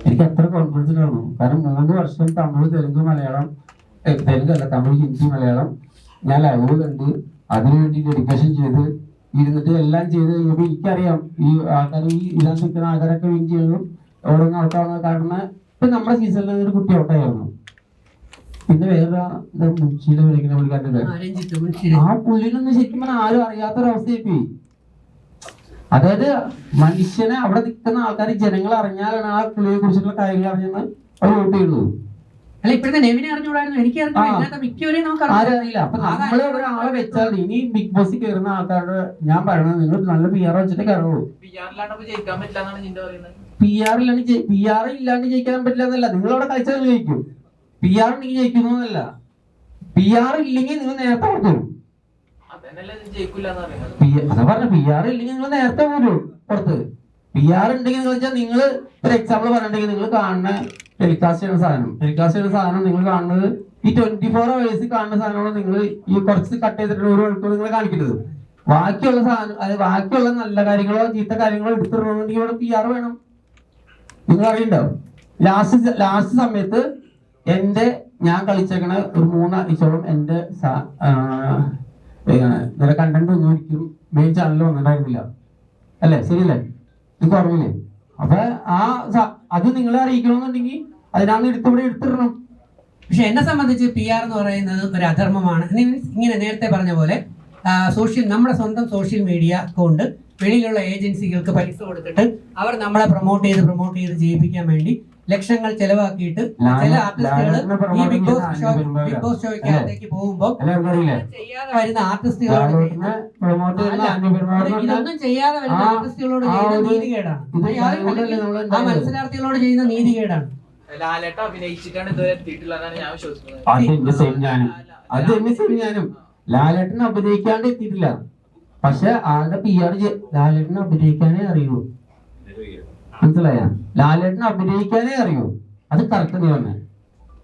എനിക്ക് അത്ര കോൺഫിഡൻസ് ഉണ്ടായിരുന്നു. കാരണം മൂന്ന് വർഷം തമിഴ് തെലുങ്ക് മലയാളം ഏ, തെലുങ്ക് അല്ല തമിഴ് ഹിന്ദി മലയാളം ഞാൻ ലൈവ് കണ്ട് അതിനു വേണ്ടി ഡെഡിക്കേഷൻ ചെയ്ത് ഇരുന്നിട്ട് എല്ലാം ചെയ്ത് കഴിയുമ്പോൾ എനിക്കറിയാം ഈ ആൾക്കാർ ഈ ഇതാ നിൽക്കുന്ന ആൾക്കാരൊക്കെ വിൻ കാരണം ഇപ്പൊ നമ്മുടെ സീസണിൽ ഒരു കുട്ടി ഔട്ടായിരുന്നു പിന്നെ വേറെ മുൻഷീല വിളിക്കുന്ന പുള്ളിക്കാരന്റെ ആ, രഞ്ജിത്ത് മുൻഷിരി. ആ പുള്ളിനൊന്നും ശരിക്കും പറഞ്ഞാൽ ആരും അറിയാത്തൊരവസ്ഥയായി പോയി അതായത് മനുഷ്യനെ അവിടെ നിൽക്കുന്ന ആൾക്കാർ ജനങ്ങൾ അറിഞ്ഞാലാണ് ആ പുള്ളിയെ കുറിച്ചുള്ള കാര്യങ്ങൾ അറിഞ്ഞെന്ന് അവർ വോട്ട് ചെയ്യുള്ളൂ അല്ല ഇപ്പോഴത്തെ നെവിനെ അറിഞ്ഞുകൂടായിരുന്നു? എനിക്ക് ആ. അറിഞ്ഞില്ല മിക്കവരെയും നമുക്ക് ആരും അറിയാം അറിയില്ല. അപ്പൊ നമ്മൾ ഒരാളെ വെച്ചാൽ ഇനി ബിഗ് ബോസ് കേറുന്ന ആൾക്കാരുടെ ഞാൻ പറയണത് നിങ്ങൾ നല്ല പി ആർ വെച്ചിട്ട് കയറുള്ളൂ പി ആർ ഇല്ലാണ്ട് പി ആർ ഇല്ലാണ്ട് ജയിക്കാൻ പറ്റില്ല എന്നല്ല. നിങ്ങൾ അവിടെ കളിച്ചാൽ ജയിക്കും. പി ആർ ഉണ്ടെങ്കിൽ ജയിക്കുന്നല്ല പി ആർ ഇല്ലെങ്കിൽ നിങ്ങൾ നേരത്തെ പുറത്തു വരും. അതന്നെയല്ലേ ജയിക്കൂല എന്ന് പി- അതാ പറഞ്ഞ പി ആർ ഇല്ലെങ്കിൽ നിങ്ങൾ നേരത്തെ വരും പുറത്ത്. പി ആർ ഉണ്ടെങ്കിൽ നിങ്ങൾ വെച്ചാൽ നിങ്ങൾ ഒരു എക്സാമ്പിൾ പറഞ്ഞിട്ടുണ്ടെങ്കിൽ നിങ്ങൾ കാണുന്ന ടെലികാസ്റ്റ് ചെയ്യുന്ന സാധനം. ടെലികാസ്റ്റ് ചെയ്യുന്ന സാധനം നിങ്ങൾ കാണുന്നത് ഈ ട്വന്റി ഫോർ അവേഴ്സ് കാണുന്ന സാധനമാണ് നിങ്ങൾ ഈ കുറച്ച് കട്ട് ചെയ്തിട്ട് ഒരു മണിക്കൂർ നിങ്ങൾ കാണിക്കുന്നത്. ബാക്കിയുള്ള സാധനം അത് ബാക്കിയുള്ള നല്ല കാര്യങ്ങളോ ചീത്ത കാര്യങ്ങളോ എടുത്തിടണമെന്നുണ്ടെങ്കിൽ ഇവിടെ പി ആർ വേണം. നിങ്ങൾ അറിയണ്ടാവും ലാസ്റ്റ് ലാസ്റ്റ് സമയത്ത് എന്റെ ഞാൻ കളിച്ചേക്കണ ഒരു മൂന്നാഴ്ചയോളം എന്റെ ഇന്നലെ കണ്ടന്റ് ഒന്നും ഒരിക്കലും മെയിൻ ചാനലിൽ വന്നിട്ടുണ്ടായിരുന്നില്ല. അല്ലേ? ശരിയല്ലേ? നിങ്ങൾക്ക് ഓർമ്മയില്ലേ? അപ്പൊ ആ അത് നിങ്ങളെ അറിയിക്കണമെന്നുണ്ടെങ്കിൽ അതിനാന്ന് എടുത്തിവിടെ എടുത്തിടണം. പക്ഷെ എന്നെ സംബന്ധിച്ച് പി ആർ എന്ന് പറയുന്നത് ഒരു അധർമ്മമാണ്. ഇങ്ങനെ നേരത്തെ പറഞ്ഞ പോലെ സോഷ്യൽ നമ്മുടെ സ്വന്തം സോഷ്യൽ മീഡിയ അക്കൗണ്ട് വെളിയിലുള്ള ഏജൻസികൾക്ക് പൈസ കൊടുത്തിട്ട് അവർ നമ്മളെ പ്രൊമോട്ട് ചെയ്ത് പ്രൊമോട്ട് ചെയ്ത് ജയിപ്പിക്കാൻ വേണ്ടി ലക്ഷങ്ങൾ ചെലവാക്കിയിട്ട് ചില ആർട്ടിസ്റ്റുകൾ ഈ Big Boss show Big Boss ഷോയ്ക്കകത്തേക്ക് പോകുമ്പോൾ എല്ലാവർക്കും അറിയില്ലേ ചെയ്യാതെ വരുന്ന ആർട്ടിസ്റ്റുകളോട് ഇതൊന്നും ചെയ്യാതെ വരുന്ന ആർട്ടിസ്റ്റുകളോട് ചെയ്യുന്ന നീതികേടാണ് ആ മത്സരാർത്ഥികളോട് ചെയ്യുന്ന നീതികേടാണ് ലാലേട്ട അഭിനയിച്ചിട്ടാണ് ഇതുവരെ എത്തിയിട്ടുള്ളതെന്നാണ് ഞാൻ വിശ്വസിക്കുന്നത്. അത് എന്റെ സെയിം ഞാനും. അത് എന്നെ സെയിം ഞാനും. ലാലേട്ടൻ അഭിനയിക്കാണ്ട് എത്തിയിട്ടില്ല. പക്ഷെ ആളുടെ പി ആർ ലാലേട്ടൻ അഭിനയിക്കാനേ അറിയൂ മനസ്സിലായ? ലാലേട്ടൻ അഭിനയിക്കാനേ അറിയൂ. അത് കറക്റ്റ് നീ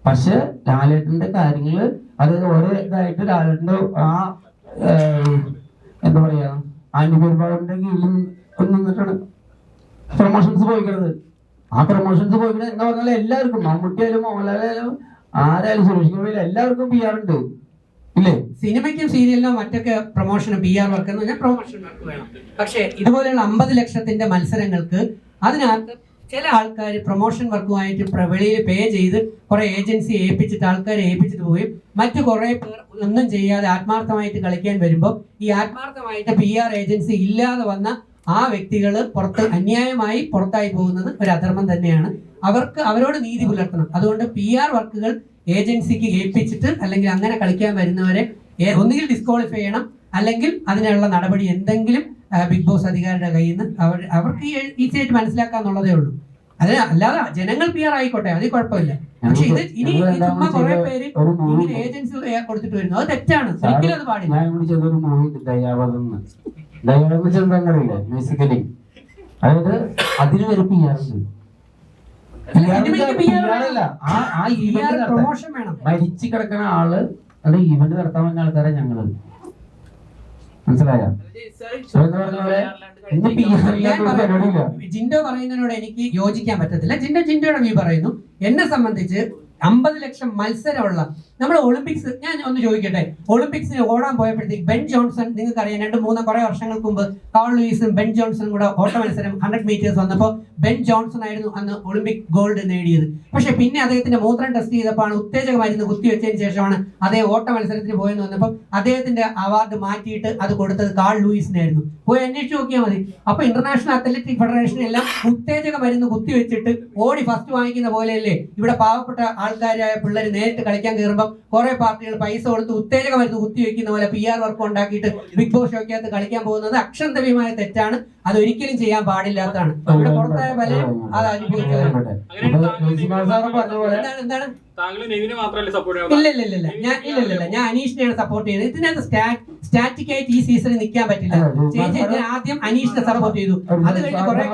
പക്ഷെ ലാലേട്ടന്റെ കാര്യങ്ങൾ അത് ഓരോ ഇതായിട്ട് ലാലേട്ടന്റെ ആ എന്താ പറയാ ആന്റിപെരുമാറിന്റെ കീഴിൽ നിന്നിട്ടാണ് പ്രൊമോഷൻസ് പോയിക്കണത്. ആ പ്രൊമോഷൻസ് പോയിക്കണത് എന്താ പറഞ്ഞാൽ എല്ലാവർക്കും മമ്മൂട്ടിയായാലും മോഹൻലാലായാലും ആരായാലും സുരേഷ് ഗോപിയിലും എല്ലാവർക്കും പി ആർ ഉണ്ട്. ഇല്ലേ? സിനിമയ്ക്കും സീരിയലിനും മറ്റൊക്കെ പ്രൊമോഷനും പി ആർ വർക്ക് എന്ന് പറഞ്ഞാൽ പ്രൊമോഷൻ വർക്ക് വേണം. പക്ഷേ ഇതുപോലെയുള്ള അമ്പത് ലക്ഷത്തിന്റെ മത്സരങ്ങൾക്ക് അതിനകത്ത് ചില ആൾക്കാർ പ്രൊമോഷൻ വർക്കുമായിട്ട് വെളിയിൽ പേ ചെയ്ത് കുറെ ഏജൻസി ഏൽപ്പിച്ചിട്ട് ആൾക്കാരെ ഏൽപ്പിച്ചിട്ട് പോവുകയും മറ്റു കുറെ പേർ ഒന്നും ചെയ്യാതെ ആത്മാർത്ഥമായിട്ട് കളിക്കാൻ വരുമ്പോൾ ഈ ആത്മാർത്ഥമായിട്ട് പി ആർ ഏജൻസി ഇല്ലാതെ വന്ന ആ വ്യക്തികൾ പുറത്ത് അന്യായമായി പുറത്തായി പോകുന്നത് ഒരു അധർമ്മം തന്നെയാണ്. അവർക്ക് അവരോട് നീതി പുലർത്തണം. അതുകൊണ്ട് പി ആർ വർക്കുകൾ ഏജൻസിക്ക് ഏൽപ്പിച്ചിട്ട് അല്ലെങ്കിൽ അങ്ങനെ കളിക്കാൻ വരുന്നവരെ ഒന്നുകിൽ ഡിസ്ക്വാളിഫൈ ചെയ്യണം അല്ലെങ്കിൽ അതിനുള്ള നടപടി എന്തെങ്കിലും ബിഗ് ബോസ് അധികാരിയുടെ കയ്യിൽ നിന്ന് അവർ അവർക്ക് ഈസി ആയിട്ട് മനസ്സിലാക്കാന്നുള്ളതേ ഉള്ളൂ. അത് അല്ലാതെ ജനങ്ങൾ പി ആർ ആയിക്കോട്ടെ അതിൽ കുഴപ്പമില്ല. പക്ഷെ ഇത് ഇനി ചുമ്മാ കുറെ പേര് ഇങ്ങനെ ഏജൻസി കൊടുത്തിട്ട് വരുന്നു. അത് തെറ്റാണ്. ഒരിക്കലും അത് പാടില്ല. ബേസിക്കലി അതായത് അതിന് ഒരു പി ആർ പ്രൊമോഷൻ വേണം. മരിച്ചു കിടക്കുന്ന ആൾ അത് ഇവന്റ് നടത്താൻ വന്ന ആൾക്കാരെ ഞങ്ങൾ. ജിൻഡോ പറയുന്നതിനോട് എനിക്ക് യോജിക്കാൻ പറ്റത്തില്ല. ജിൻഡോ ജിൻഡോയുടെ വ്യൂ പറയുന്നു. എന്നെ സംബന്ധിച്ച് അമ്പത് ലക്ഷം മത്സരമുള്ള നമ്മൾ ഒളിമ്പിക്സ് ഞാൻ ഒന്ന് ചോദിക്കട്ടെ? ഒളിമ്പിക്സിന് ഓടാൻ പോയപ്പോഴത്തേക്ക് ബെൻ ജോൺസൺ നിങ്ങൾക്ക് അറിയാം രണ്ട് മൂന്ന് കുറെ വർഷങ്ങൾക്ക് മുമ്പ് കാൾ ലൂയിസും ബെൻ ജോൺസണും കൂടെ ഓട്ട മത്സരം ഹൺഡ്രഡ് മീറ്റേഴ്സ് വന്നപ്പോൾ ബെൻ ജോൺസൺ ആയിരുന്നു അന്ന് ഒളിമ്പിക് ഗോൾഡ് നേടിയത്. പക്ഷേ പിന്നെ അദ്ദേഹത്തിന്റെ മൂത്രം ടെസ്റ്റ് ചെയ്തപ്പോൾ ഉത്തേജക മരുന്ന് കുത്തിവെച്ചതിന് ശേഷമാണ് അതേ ഓട്ട മത്സരത്തിന് പോയെന്ന് വന്നപ്പോൾ അദ്ദേഹത്തിന്റെ അവാർഡ് മാറ്റിയിട്ട് അത് കൊടുത്തത് കാൾ ലൂയിസിനായിരുന്നു പോയി അന്വേഷിച്ച് നോക്കിയാൽ മതി. അപ്പോൾ ഇന്റർനാഷണൽ അത്ലറ്റിക് ഫെഡറേഷൻ എല്ലാം ഉത്തേജക മരുന്ന് കുത്തിവെച്ചിട്ട് ഓടി ഫസ്റ്റ് വാങ്ങിക്കുന്ന പോലെയല്ലേ? ഇവിടെ പാവപ്പെട്ട ആൾക്കാരായ പിള്ളേർ നേരിട്ട് കളിക്കാൻ കയറുമ്പോൾ കുറെ പാർട്ടികൾ പൈസ കൊടുത്ത് ഉത്തേജക മരുന്ന് കുത്തിവെക്കുന്ന പോലെ പി ആർ വർക്ക് ഉണ്ടാക്കിയിട്ട് ബിഗ് ബോസ് ഷോയ്ക്കകത്ത് കളിക്കാൻ പോകുന്നത് അക്ഷന്തവ്യമായ തെറ്റാണ്. അത് ഒരിക്കലും ചെയ്യാൻ പാടില്ലാത്തതാണ്. ഇവിടെ പുറത്തായ പല അത് പോലെ എന്താണ്? എന്താണ് നെവിനെ മാത്രമല്ലേ സപ്പോർട്ട് ഇല്ല ഇല്ല ഇല്ല ഇല്ല ഞാൻ ഇല്ല ഇല്ല ഇല്ല ഞാൻ അനീഷിനെയാണ് സപ്പോർട്ട് ചെയ്തത്. ഇതിനകത്ത് സ്റ്റാറ്റിക് ആയിട്ട് ഈ സീസണിൽ നിൽക്കാൻ പറ്റില്ല. ചേച്ചി ഞാൻ ആദ്യം അനീഷിനെ സപ്പോർട്ട് ചെയ്തു. അത് കഴിഞ്ഞ് കുറെ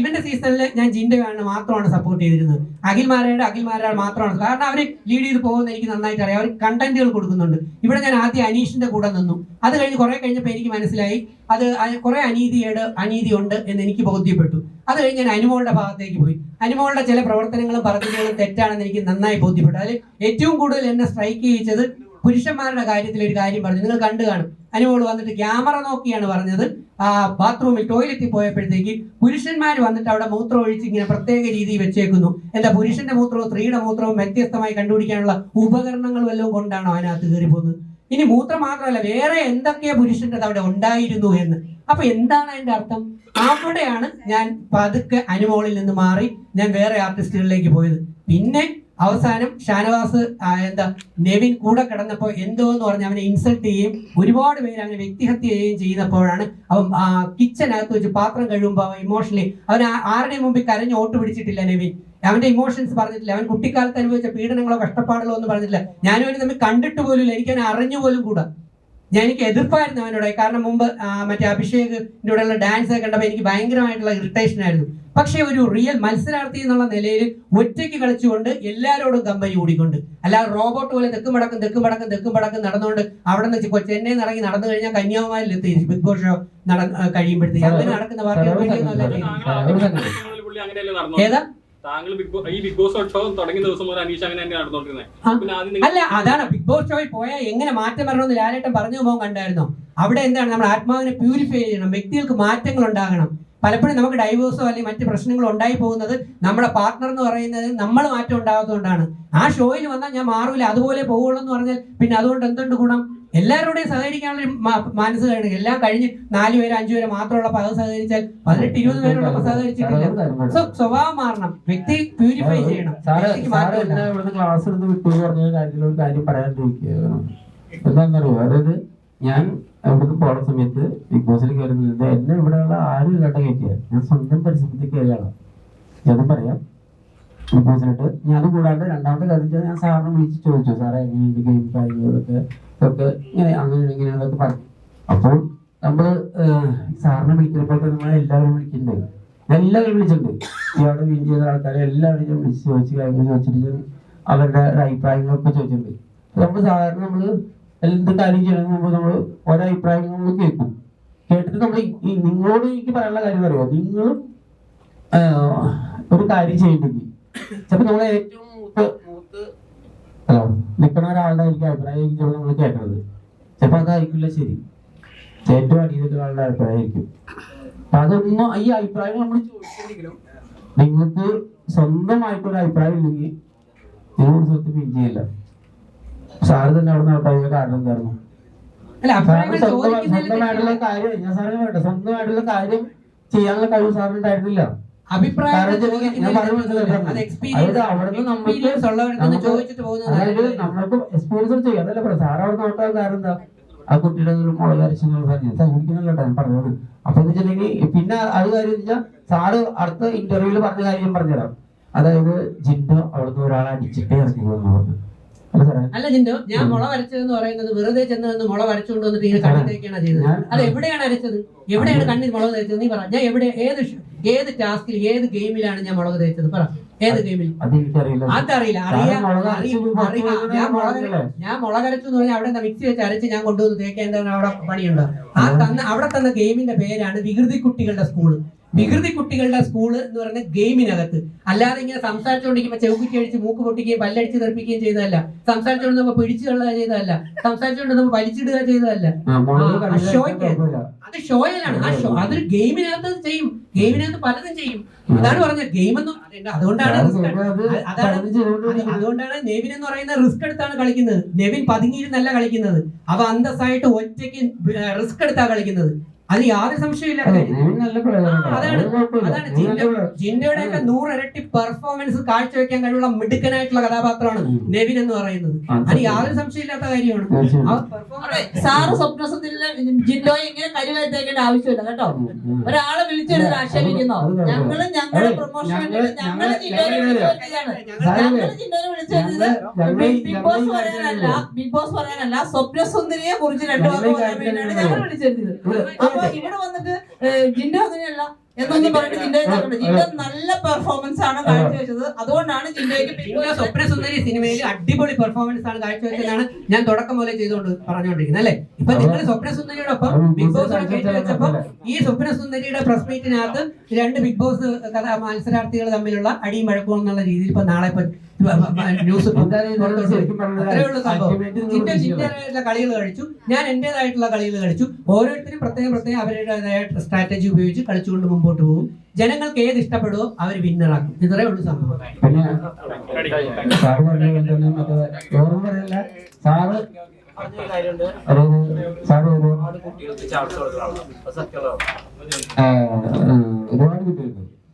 ഇവന്റെ സീസണിൽ ഞാൻ ജിൻഡോയാണ് മാത്രമാണ് സപ്പോർട്ട് ചെയ്തിരുന്നത്. അഖിൽമാരയുടെ അഖിൽമാരാൾ മാത്രമാണ്. കാരണം അവർ ലീഡ് ചെയ്ത് പോകുന്ന എനിക്ക് നന്നായിട്ട് അറിയാം. അവർ കണ്ടന്റുകൾ കൊടുക്കുന്നുണ്ട്. ഇവിടെ ഞാൻ ആദ്യം അനീഷിന്റെ കൂടെ നിന്നു. അത് കഴിഞ്ഞ് കുറെ കഴിഞ്ഞപ്പോൾ എനിക്ക് മനസ്സിലായി. അത് കുറെ അനീതിയുടെ അനീതി ഉണ്ട് എന്ന് എനിക്ക് ബോധ്യപ്പെട്ടു. അത് കഴിഞ്ഞ് ഞാൻ അനുമോളുടെ ഭാഗത്തേക്ക് പോയി. അനുമോളുടെ ചില പ്രവർത്തനങ്ങളും പറഞ്ഞതുകളും തെറ്റാണെന്ന് എനിക്ക് നന്നായി ബോധ്യപ്പെട്ടു. അതിൽ ഏറ്റവും കൂടുതൽ എന്നെ സ്ട്രൈക്ക് ചെയ്യിച്ചത് പുരുഷന്മാരുടെ കാര്യത്തിൽ ഒരു കാര്യം പറഞ്ഞു. നിങ്ങൾ കണ്ടു കാണും. അനുമോൾ വന്നിട്ട് ക്യാമറ നോക്കിയാണ് പറഞ്ഞത്. ആ ബാത്റൂമിൽ ടോയ്ലറ്റിൽ പോയപ്പോഴത്തേക്ക് പുരുഷന്മാർ വന്നിട്ട് അവിടെ മൂത്രം ഒഴിച്ച് ഇങ്ങനെ പ്രത്യേക രീതിയിൽ വെച്ചേക്കുന്നു. എന്താ പുരുഷന്റെ മൂത്രവും സ്ത്രീയുടെ മൂത്രവും വ്യത്യസ്തമായി കണ്ടുപിടിക്കാനുള്ള ഉപകരണങ്ങൾ വല്ലതും കൊണ്ടാണോ അതിനകത്ത് കയറി പോകുന്നത് ഇനി മൂത്രം മാത്രമല്ല വേറെ എന്തൊക്കെ പുരുഷന്റെ അവിടെ ഉണ്ടായിരുന്നു എന്ന്. അപ്പൊ എന്താണ് അതിന്റെ അർത്ഥം? അവിടെയാണ് ഞാൻ പതുക്കെ അനുമോളിൽ നിന്ന് മാറി ഞാൻ വേറെ ആർട്ടിസ്റ്റുകളിലേക്ക് പോയത്. പിന്നെ അവസാനം ഷാനവാസ് എന്താ നെവിൻ കൂടെ കിടന്നപ്പോൾ എന്തോ എന്ന് പറഞ്ഞ് അവനെ ഇൻസൾട്ട് ചെയ്യുകയും ഒരുപാട് പേര് അവനെ വ്യക്തിഹത്യ ചെയ്യുകയും ചെയ്യുന്നപ്പോഴാണ് അവൻ കിച്ചനകത്ത് വെച്ച് പാത്രം കഴുകുമ്പോൾ അവൻ ഇമോഷണലി അവൻ ആരുടെയും മുമ്പിൽ കരഞ്ഞ് ഓട്ട് പിടിച്ചിട്ടില്ല നെവിൻ. അവന്റെ ഇമോഷൻസ് പറഞ്ഞിട്ടില്ല അവൻ കുട്ടിക്കാലത്ത് അനുഭവിച്ച പീഡനങ്ങളോ കഷ്ടപ്പാടുകളോ ഒന്നും പറഞ്ഞിട്ടില്ല ഞാനും അവന് തമ്മിൽ കണ്ടിട്ട് പോലും എനിക്ക് അവനെ അറിഞ്ഞു പോലും കൂടാ ഞാൻ എനിക്ക് എതിർപ്പായിരുന്നു അവനോട് കാരണം മുമ്പ് മറ്റേ അഭിഷേകിന്റെ കൂടെയുള്ള ഡാൻസ് ഒക്കെ കണ്ടപ്പോൾ എനിക്ക് ഭയങ്കരമായിട്ടുള്ള ഇറിറ്റേഷൻ ആയിരുന്നു പക്ഷേ ഒരു റിയൽ മത്സരാർത്ഥി എന്നുള്ള നിലയിൽ ഒറ്റയ്ക്ക് കളിച്ചുകൊണ്ട് എല്ലാവരോടും കമ്പനി കൂടിക്കൊണ്ട് അല്ലാതെ റോബോട്ട് പോലെ തെക്കും പടക്കും തെക്കും പടക്കും തെക്കും പടക്കും നടന്നുകൊണ്ട് അവിടെ നിന്ന് ചെന്നൈ ഇറങ്ങി നടന്നു കഴിഞ്ഞാൽ കന്യാകുമാരിൽ എത്തി ബിഗ് ബോസ് ഷോ നട കഴിയുമ്പോഴത്തേക്ക് അങ്ങനെ നടക്കുന്ന വാർത്തകൾ ഏതാ താങ്കൾ ബിഗ് ബോസ് ഈ ബിഗ് ബോസ് ഷോ തുടങ്ങിയ ദിവസം മുതൽ അനീഷ് അങ്ങനെ തന്നെ നടന്നുകൊണ്ടിരുന്നത് പിന്നെ ആദ്യം അല്ല അതാണ്. ബിഗ് ബോസ് ഷോയിൽ പോയാൽ എങ്ങനെ മാറ്റം വരണമെന്ന് ലാലേട്ടൻ പറഞ്ഞു പോകാൻ കണ്ടായിരുന്നു? അവിടെ എന്താണ്? നമ്മൾ ആത്മാവിനെ പ്യൂരിഫൈ ചെയ്യണം. വ്യക്തികൾക്ക് മാറ്റങ്ങൾ ഉണ്ടാകണം. പലപ്പോഴും നമുക്ക് ഡൈവോഴ്സോ അല്ലെങ്കിൽ മറ്റ് പ്രശ്നങ്ങളോ ഉണ്ടായി പോകുന്നത് നമ്മുടെ പാർട്ട്ണർ എന്ന് പറയുന്നത് നമ്മൾ മാറ്റം ഉണ്ടാകാത്തതുകൊണ്ടാണ്. ആ ഷോയിൽ വന്നാൽ ഞാൻ മാറൂല. അതുപോലെ പോകുള്ളൂ എന്ന് പറഞ്ഞാൽ പിന്നെ അതുകൊണ്ട് എന്തുണ്ട് ഗുണം? എല്ലാവരുടെയും സഹകരിക്കാനുള്ള കഴിഞ്ഞു എല്ലാം കഴിഞ്ഞ് നാല് പേര് അഞ്ചു പേര് മാത്രമുള്ള പദം സഹകരിച്ചാൽ പതിനെട്ട് ഇരുപത് പേരോടൊപ്പം സഹകരിച്ചിട്ടില്ല സോ സ്വഭാവം മാറണം വ്യക്തി പ്യൂരിഫൈ ചെയ്യണം ക്ലാസ് എടുത്ത് വിട്ടു പറഞ്ഞ കാര്യത്തിൽ ഒരു കാര്യം പറയാൻ എന്താണെന്നറിയോ അതായത് ഞാൻ ഇവിടുന്ന് പോണ സമയത്ത് ബിഗ് ബോസിൽ കയറുന്നത് എന്നെ ഇവിടെയുള്ള ആരും ഇല്ലാണ്ട് കയറ്റിയാൽ ഞാൻ സ്വന്തം പരിസരത്തിൽ കയറിയാണ് ഞാനും പറയാം ബോസിലിട്ട് ഞാൻ കൂടാണ്ട് രണ്ടാമത്തെ കാര്യം ഞാൻ സാറിനെ വിളിച്ച് ചോദിച്ചു. സാറേ എങ്ങനെയുണ്ട് ഗെയിം കാര്യങ്ങളൊക്കെ ഇതൊക്കെ ഇങ്ങനെ അങ്ങനെ ഇങ്ങനെയൊക്കെ പറഞ്ഞു. അപ്പോൾ നമ്മൾ സാറിനെ വിളിക്കുമ്പോൾ നമ്മൾ എല്ലാവരും വിളിക്കുന്നുണ്ട്. എല്ലാവരും വിളിച്ചിട്ടുണ്ട്. ഇയാളെ വിൻ ചെയ്ത ആൾക്കാരെ എല്ലാവരും ഞാൻ വിളിച്ച് ചോദിച്ച് കാര്യങ്ങൾ ചോദിച്ചിട്ട് അവരുടെ അഭിപ്രായങ്ങളൊക്കെ ചോദിച്ചിട്ടുണ്ട്. നമ്മൾ സാധാരണ നമ്മൾ എന്ത് കാര്യം ചെയ്യണമെന്ന് മുമ്പ് നമ്മൾ ഓരോ അഭിപ്രായങ്ങൾ നമ്മൾ കേൾക്കും. കേട്ടിട്ട് നമ്മൾ നിങ്ങളോട് എനിക്ക് പറയാനുള്ള കാര്യം അറിയോ? നിങ്ങളും ഒരു കാര്യം ചെയ്യണ്ടെങ്കിൽ ചിലപ്പോൾ നമ്മൾ ഏറ്റവും മൂത്ത് മൂത്ത് ഹലോ നിൽക്കണ ഒരാളുടെ ആയിരിക്കും അഭിപ്രായം. നമ്മൾ കേൾക്കുന്നത് ചിലപ്പോൾ അതായിരിക്കില്ല ശരി. ഏറ്റവും അടിയിലുള്ള ആളുടെ അഭിപ്രായമായിരിക്കും. അതൊന്നും ഈ അഭിപ്രായം നമ്മൾ ചോദിച്ചില്ലെങ്കിലും നിങ്ങൾക്ക് സ്വന്തമായിട്ടൊരു അഭിപ്രായം ഇല്ലെങ്കിൽ നിങ്ങൾ ഒരു സ്വത്ത് പിൻ ചെയ്യില്ല. സാറ് തന്നെ അവിടെ നടത്താൻ കാരണം എന്തായിരുന്നു? സാറിന് സ്വന്തമായിട്ടുള്ള. കാര്യം ഞാൻ സാറിന് വേണ്ട സ്വന്തമായിട്ടുള്ള കാര്യം ചെയ്യാനുള്ള കഴിവ് സാറിനുണ്ടായിരുന്നില്ല. ആ കുട്ടിയുടെ ഒരു മുളക് പറഞ്ഞു. ഞാൻ പറഞ്ഞത് അപ്പൊ എന്ന് വെച്ചിട്ടുണ്ടെങ്കിൽ പിന്നെ അത് കാര്യം വെച്ചാൽ സാറ് അടുത്ത ഇന്റർവ്യൂൽ പറഞ്ഞ കാര്യം പറഞ്ഞുതരാം. അതായത് ജിൻഡോ അവിടുന്ന് ഒരാളെ അടിച്ചിട്ടേ ഇറങ്ങി പോകുന്നു പറഞ്ഞു. അല്ല ജിൻഡോ ഞാൻ മുള വരച്ചതെന്ന് പറയുന്നത് വെറുതെ ചെന്ന് വന്ന് മുള വരച്ചുകൊണ്ട് വന്നിട്ട് ഇങ്ങനെ കണ്ണി തേക്കാണ് ചെയ്തത്. അത് എവിടെയാണ് അരച്ചത്? എവിടെയാണ് കണ്ണിൽ മുളക് തേച്ചത്? നീ പറ. ഞാൻ എവിടെ ഏത് ഏത് ടാസ്കിൽ ഏത് ഗെയിമിലാണ് ഞാൻ മുളക് തേച്ചത്? പറ. ഏത് ഗെയിമിൽ? അതറിയില്ല. അറിയാം. ഞാൻ മുളക്? ഞാൻ മുളകരച്ചു എന്ന് പറഞ്ഞാൽ അവിടെ മിക്സി വെച്ച് അരച്ച് ഞാൻ കൊണ്ടുവന്ന് തേക്കേണ്ടതാണ് അവിടെ പണിയുണ്ട്? ആ തന്ന അവിടെ തന്ന ഗെയിമിന്റെ പേരാണ് വികൃതി കുട്ടികളുടെ സ്കൂൾ. വികൃതി കുട്ടികളുടെ സ്കൂൾ എന്ന് പറയുന്ന ഗെയിമിനകത്ത് അല്ലാതെ ഇങ്ങനെ സംസാരിച്ചുകൊണ്ടിരിക്കുമ്പോൾ ചെവുക്കുറ്റി അടിച്ച് മൂക്ക് പൊട്ടിക്കുകയും പല്ലടിച്ച് തെറിപ്പിക്കുകയും ചെയ്തതല്ല. സംസാരിച്ചുകൊണ്ടിരുന്നപ്പോൾ പിടിച്ചു കൊള്ളുക ചെയ്തതല്ല. സംസാരിച്ചുകൊണ്ടിരുന്നപ്പോൾ വലിച്ചിടുക ചെയ്തതല്ല. അത് ഷോയലാണ് ആ ഷോ അതൊരു ഗെയിമിനകത്ത് ചെയ്യും. ഗെയിമിനകത്ത് പലതും ചെയ്യും. അതാണ് പറഞ്ഞ ഗെയിം എന്ന് അതുകൊണ്ട് അതുകൊണ്ടാണ് അതാണ് അതുകൊണ്ടാണ് നെവിൻ എന്ന് പറയുന്ന റിസ്ക് എടുത്താണ് കളിക്കുന്നത്. നെവിൻ പതുങ്ങിയിരുന്നല്ല കളിക്കുന്നത്. അവ അന്തസ്സായിട്ട് ഒറ്റയ്ക്ക് റിസ്ക് എടുത്താണ് കളിക്കുന്നത്. അത് യാതൊരു സംശയമില്ല. അതാണ്. അതാണ്. ജിൻഡോയുടെ ഒക്കെ നൂറിരട്ടി പെർഫോമൻസ് കാഴ്ചവെക്കാൻ കഴിവുള്ള മിടുക്കനായിട്ടുള്ള കഥാപാത്രമാണ് നെവിൻ എന്ന് പറയുന്നത്. അത് യാതൊരു സംശയമില്ലാത്ത കാര്യമാണ്. സാറ് സ്വപ്നസത്തിലെ ജിന്നോയെ ഇങ്ങനെ കരുവേത്തേക്കേണ്ട ആവശ്യമില്ല കേട്ടോ. ഒരാളെ വിളിച്ചെടുത്ത് ആക്ഷേപിക്കുന്നോ. ഞങ്ങളും ഞങ്ങളുടെ പ്രൊമോഷൻ ഞങ്ങൾ ജിൻഡോനെ വിളിച്ചെടുത്തത് ബിഗ് ബോസ് പറയാനല്ല ബിഗ് ബോസ് പറയാനല്ല സ്വപ്നസുന്ദരിയെ കുറിച്ച് രണ്ടു വാക്ക് പറയാൻ വേണ്ടിയാണ് ഞങ്ങൾ വിളിച്ചെടുത്തത്. അപ്പൊ ഇവിടെ വന്നിട്ട് ജിൻഡോ അങ്ങനെയല്ല എന്നൊന്നും പറഞ്ഞിട്ട് ജിൻഡോ ഇതാക്കണ്ട. ജിൻഡോ നല്ല പെർഫോമൻസ് ആണ് കാഴ്ചവെച്ചത്. അതുകൊണ്ടാണ് ജിൻഡോയ്ക്ക് ബിഗ് ജിൻഡോ സ്വപ്നസുന്ദരി സിനിമയിൽ അടിപൊളി പെർഫോമൻസ് ആണ് കാഴ്ചവെച്ചതാണ്. ഞാൻ തുടക്കം മുതലേ ചെയ്തുകൊണ്ട് പറഞ്ഞുകൊണ്ടിരിക്കുന്നത് അല്ലെ? ഇപ്പൊ നിങ്ങൾ സ്വപ്നസുന്ദരിയോടൊപ്പം അത് ബിഗ് ബോസ് കുഴപ്പമില്ല. ഈ സ്വപ്നസുന്ദരിയുടെ പ്രസ് മീറ്റിനകത്ത് രണ്ട് ബിഗ് ബോസ് കഥാ മത്സരാർത്ഥികൾ തമ്മിലുള്ള അടിയും വഴക്കവും എന്നുള്ള രീതിയിൽ ഇപ്പൊ നാളെ ഇപ്പൊ ന്യൂസ്. ജിൻഡോയായിട്ടുള്ള കളികൾ കളിച്ചു. ഞാൻ എന്റേതായിട്ടുള്ള കളികൾ കളിച്ചു. ഓരോരുത്തരും പ്രത്യേകം പ്രത്യേകം അവരുടേതായ സ്ട്രാറ്റജി ഉപയോഗിച്ച് കളിച്ചുകൊണ്ട് മുമ്പോട്ട് പോകും. ജനങ്ങൾക്ക് ഏത് ഇഷ്ടപ്പെടുവോ അവർ വിന്നറാക്കും ഇത്രേ ഉള്ളൂ സംഭവം. സാറ് ഒരുപാട് കുട്ടികൾക്ക്.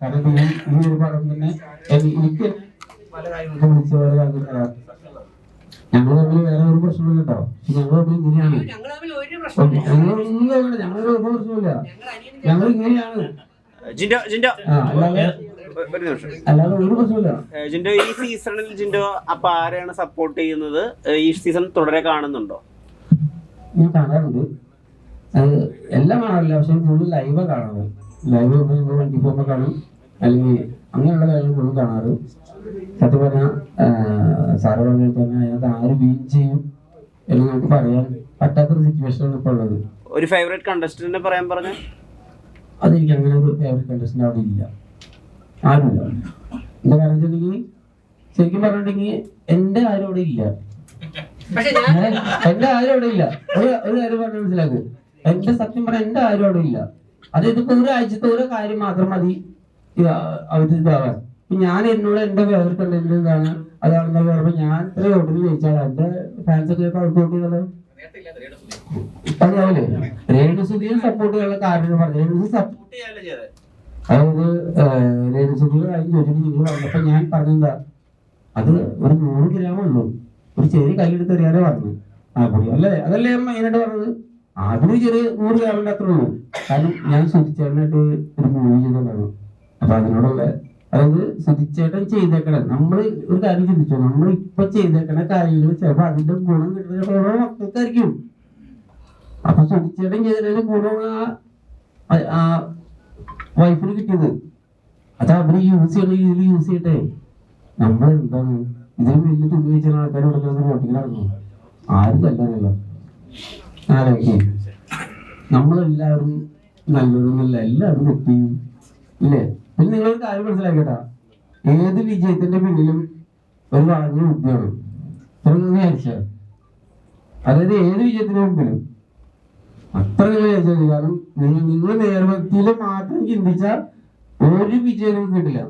കാരണം ഈ ഈ ഒരു പടം തന്നെ എനിക്ക് ഞങ്ങൾ തമ്മിൽ വേറെ ഒരു പ്രശ്നമില്ല കേട്ടോ. ഞങ്ങൾ തമ്മിൽ ഇങ്ങനെയാണ്. ഞങ്ങൾ തമ്മിൽ ഒരു പ്രശ്നമില്ല. ഞങ്ങൾ ഒന്നും ഞങ്ങൾ ഒരു പ്രശ്നമില്ല. ഞങ്ങൾ ഇങ്ങനെയാണ്. ജിൻഡോ ജിൻഡോ. ഒരു നിമിഷം. ഈ സീസണിൽ ജിൻഡോ അപ്പൊ ആരെയാണ് സപ്പോർട്ട് ചെയ്യുന്നത്? ഈ സീസൺ തുടരെ കാണുന്നുണ്ടോ? ഞാൻ കാണാറുണ്ട്. എല്ലാം കാണാറില്ല. പക്ഷെ കൂടുതൽ ലൈവ് കാണാറ്. ലൈവ് ട്വന്റി ഫോർ കാണും. അല്ലെങ്കിൽ അങ്ങനെയുള്ള കാര്യങ്ങൾ കൂടുതൽ കാണാറ്. സത്യം പറഞ്ഞാൽ സാറ് പറഞ്ഞ തന്നെ അതിനകത്ത് ആര് ബീറ്റ് ചെയ്യും എന്ന് നമുക്ക് പറയാൻ പറ്റാത്തൊരു സിറ്റുവേഷനാണ് ഇപ്പോൾ ഉള്ളത്. ഒരു ഫേവറേറ്റ് കണ്ടസ്റ്റന്റിനെ പറയാൻ പറഞ്ഞു? അതെനിക്ക് അങ്ങനെ ഒരു ഫേവറേറ്റ് കണ്ടസ്റ്റന്റ് അവിടെ ഇല്ല. ആരുമില്ല. എന്താ കാരണം വെച്ചിട്ടുണ്ടെങ്കിൽ ശരിക്കും പറഞ്ഞിട്ടുണ്ടെങ്കിൽ എന്റെ ആരും അവിടെ ഇല്ല. പക്ഷെ ഞാൻ ഏ? എന്റെ ആരും അവിടെ ഇല്ല. ഒരു ഒരു കാര്യം പറഞ്ഞു മനസ്സിലാക്കുക എന്റെ സത്യം പറഞ്ഞ എന്റെ ആരും അവിടെ ഇല്ല. അത് ഇതിപ്പോ ഒരു ആഴ്ചത്തെ ഓരോ കാര്യം മാത്രം മതി. ഇത് അവർക്ക് ഇതാവാൻ. ഇപ്പൊ ഞാൻ എന്നോട് എന്റെ ഫേവറേറ്റ് എന്റെ ഇതാണ് അതാണെന്ന് പറയുമ്പോ ഞാൻ ഇത്ര ഒടുവിൽ ജയിച്ചാൽ എന്റെ ഫാൻസ് ഒക്കെ ഔട്ട് ചെയ്തല്ലോ അറിയാവില്ലേ രേണുസുതിയെ സപ്പോർട്ട് ചെയ്യാനുള്ള കാരണം പറഞ്ഞു രേണുസു സപ്പോർട്ട് ചെയ്യാനല്ല അതായത് രേണുസുതിയുടെ അതിന് ചോദിച്ചിട്ട് നിങ്ങൾ പറഞ്ഞപ്പോ ഞാൻ പറഞ്ഞെന്താ? അത് ഒരു നൂറ് ഗ്രാം ഉള്ളൂ. ഒരു ചെറിയ കല്ലെടുത്ത് എറിയാനേ പറഞ്ഞു ആ പൊടി അല്ലേ? അതല്ലേ ഞാൻ മെയിനായിട്ട് പറഞ്ഞത്? അതിന് ചെറിയ നൂറ് ഗ്രാമിന്റെ അത്ര ഉള്ളൂ. കാരണം ഞാൻ സുധിച്ചേട്ടനായിട്ട് ഒരു മൂവി ചെയ്തതാണ്. അപ്പൊ അതിനോടുള്ള അതായത് സുധിച്ചേട്ടൻ ചെയ്തേക്കണ നമ്മൾ ഒരു കാര്യം ചിന്തിച്ചോ നമ്മൾ ഇപ്പൊ ചെയ്തേക്കണ കാര്യങ്ങൾ ചിലപ്പോ അതിന്റെ ഗുണം കിട്ടുന്നത് ഓരോ മക്കൾക്കായിരിക്കും. അപ്പൊ സുധിച്ചേട്ടൻ ചെയ്തതിന്റെ ഗുണം ആ- വൈഫിന് കിട്ടിയത്. അത് അവർ യൂസ് ചെയ്യണ രീതിയിൽ യൂസ് ചെയ്യട്ടെ. നമ്മൾ എന്താണ് ഇതിന് വലിയ തുണി വെച്ച ആൾക്കാർ കൊടുക്കുന്നത് വോട്ടിങ് ആരും തല്ലാനല്ല ആലോചിക്കേ നമ്മളെല്ലാവരും നല്ലതെന്നല്ല എല്ലാവരും തെറ്റിയും ഇല്ലേ? പിന്നെ നിങ്ങൾ കാര്യം മനസ്സിലാക്കട്ടാ ഏത് വിജയത്തിന്റെ പിന്നിലും ഒരു വളഞ്ഞ ബുദ്ധിയാണ്. വിചാരിച്ച? അതായത് ഏത് വിജയത്തിന്റെ മുമ്പിലും. അത്ര നിങ്ങൾ വിചാരിച്ചാൽ കാരണം നിങ്ങൾ നിങ്ങൾ നേർവ്യക്തിയിൽ മാത്രം ചിന്തിച്ചാൽ ഒരു വിജയം കിട്ടില്ല.